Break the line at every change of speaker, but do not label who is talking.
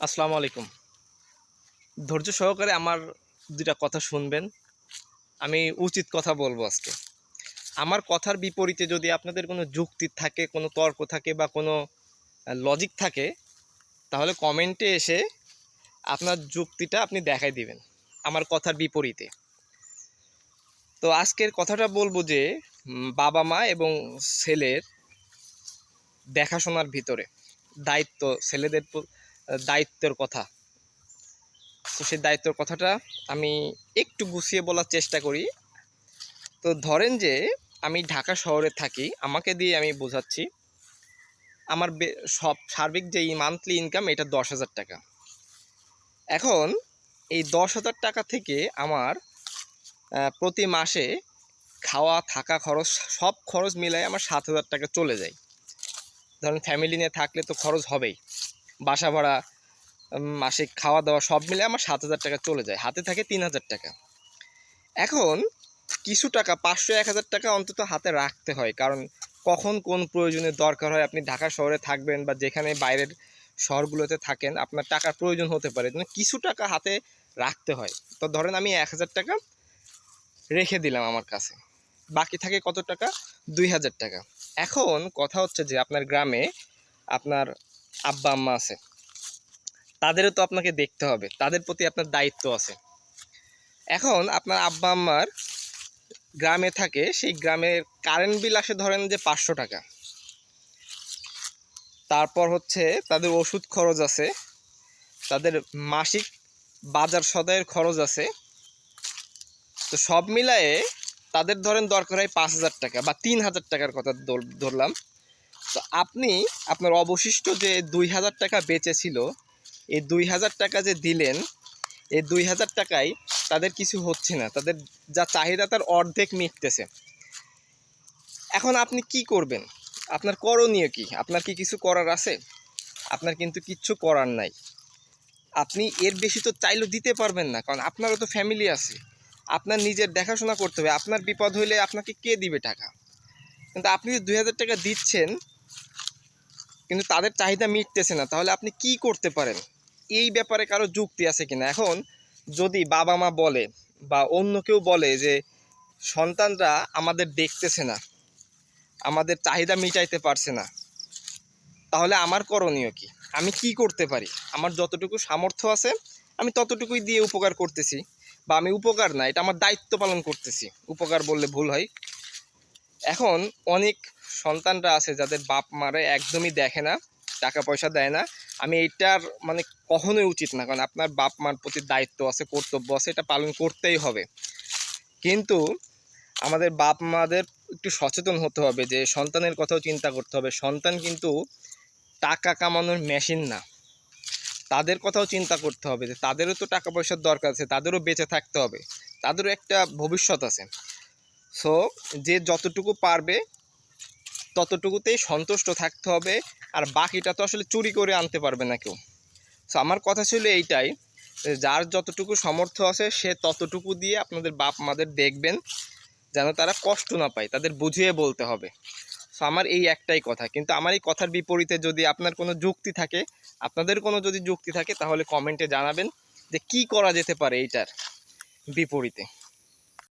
আসসালামু আলাইকুম। ধৈর্য সহকারে আমার দুটা কথা শুনবেন। আমি উচিত কথা বলব আজকে। আমার কথার বিপরীতে যদি আপনাদের কোনো যুক্তি থাকে, কোনো তর্ক থাকে বা কোনো লজিক থাকে, তাহলে কমেন্টে এসে আপনার যুক্তিটা আপনি দেখাই দিবেন, আমার কথার বিপরীতে। তো আজকের কথাটা বলব যে বাবা মা এবং ছেলের দেখাশোনার ভিতরে দায়িত্ব ছেলেদের দায়িত্বের কথা। তো সেই দায়িত্বের কথাটা আমি একটু গুছিয়ে বলার চেষ্টা করি। তো ধরেন যে, আমি ঢাকা শহরে থাকি, আমাকে দিয়ে আমি বোঝাচ্ছি, আমার সব সার্বিক যে মান্থলি ইনকাম এটা দশ হাজার টাকা। এখন এই দশ হাজার টাকা থেকে আমার প্রতি মাসে খাওয়া, থাকা খরচ, সব খরচ মিলাই আমার সাত হাজার টাকা চলে যায়। ধরেন ফ্যামিলি নিয়ে থাকলে তো খরচ হবেই। বাসা ভাড়া মাসিক খাওয়া দাওয়া সব মিলে আমার সাত হাজার টাকা চলে যায়। হাতে থাকে তিন হাজার টাকা। এখন কিছু টাকা, পাঁচশো, এক হাজার টাকা অন্তত হাতে রাখতে হয়। কারণ কখন কোন প্রয়োজনে দরকার হয়, আপনি ঢাকা শহরে থাকবেন বা যেখানে বাইরের শহরগুলোতে থাকেন, আপনার টাকার প্রয়োজন হতে পারে। কিছু টাকা হাতে রাখতে হয়। তো ধরেন আমি এক হাজার টাকা রেখে দিলাম আমার কাছে। বাকি থাকে কত টাকা? দুই হাজার টাকা। এখন কথা হচ্ছে যে আপনার গ্রামে আপনার আব্বা, আম্মা আছে। তাদেরও তো আপনাকে দেখতে হবে। তাদের প্রতি আপনার দায়িত্ব আছে। এখন আপনার আব্বা, আম্মার গ্রামে থাকে, সেই গ্রামের কারেন্ট বিল আসে ধরেন যে পাঁচশো টাকা। তারপর হচ্ছে তাদের ওষুধ খরচ আছে। তাদের মাসিক বাজার সদাইয়ের খরচ আছে। তো সব মিলায়ে তাদের ধরেন দরকার হয় পাঁচ হাজার টাকা বা তিন হাজার টাকার কথা ধরলাম। তো আপনি আপনার অবশিষ্ট যে দুই হাজার টাকা বেঁচে ছিল এই দুই হাজার টাকা যে দিলেন, এই দুই হাজার টাকায় তাদের কিছু হচ্ছে না। তাদের যা চাহিদা তার অর্ধেক মিটতেছে। এখন আপনি কি করবেন? আপনার করণীয় কি? আপনার কি কিছু করার আছে? আপনার কিন্তু কিচ্ছু করার নাই। আপনি এর বেশি তো চাইলেও দিতে পারবেন না, কারণ আপনারও তো ফ্যামিলি আছে। আপনার নিজের দেখাশোনা করতে হবে। আপনার বিপদ হইলে আপনাকে কে দিবে টাকা? কিন্তু আপনি যে দুই হাজার টাকা দিচ্ছেন কিন্তু তাদের চাহিদা মিটতেছে না। তাহলে আপনি কি করতে পারেন? এই ব্যাপারে কারও যুক্তি আছে কিনা? এখন যদি বাবা মা বলে বা অন্য কেউ বলে যে, সন্তানরা আমাদের দেখতেছে না, আমাদের চাহিদা মিটাইতে পারছে না, তাহলে আমার করণীয় কি? আমি কি করতে পারি? আমার যতটুকু সামর্থ্য আছে, আমি ততটুকুই দিয়ে উপকার করতেছি। বা আমি উপকার না, এটা আমার দায়িত্ব পালন করতেছি। উপকার বললে ভুল হয় এখন অনেক সন্তানরা আছে যাদের বাপ মারে একদমই দেখে না, টাকা পয়সা দেয় না। আমি এইটার মানে কখনোই উচিত না, কারণ আপনার বাপ মার প্রতি দায়িত্ব আছে, কর্তব্য আছে, এটা পালন করতেই হবে। কিন্তু আমাদের বাপ মাদের একটু সচেতন হতে হবে যে সন্তানের কথাও চিন্তা করতে হবে। সন্তান কিন্তু টাকা কামানোর মেশিন না। তাদের কথাও চিন্তা করতে হবে যে তাদেরও তো টাকা পয়সার দরকার আছে, তাদেরও বেঁচে থাকতে হবে। তাদেরও একটা ভবিষ্যৎ আছে। সো যে যতটুকু পারবে, ততটুকুতেই সন্তুষ্ট থাকতে হবে, আর বাকিটা তো আসলে চুরি করে আনতে পারবে না কেউ। সো আমার কথা ছিল এইটাই যার যতটুকু সামর্থ্য আছে, সে ততটুকু দিয়ে আপনাদের বাপ মাদের দেখবেন, যেন তারা কষ্ট না পায়, তাদের বুঝিয়ে বলতে হবে। সো আমার এই একটাই কথা। কিন্তু আমার এই কথার বিপরীতে যদি আপনার কোনো যুক্তি থাকে, আপনাদের কোনো যদি যুক্তি থাকে, তাহলে কমেন্টে জানাবেন যে কি করা যেতে পারে এইটার বিপরীতে।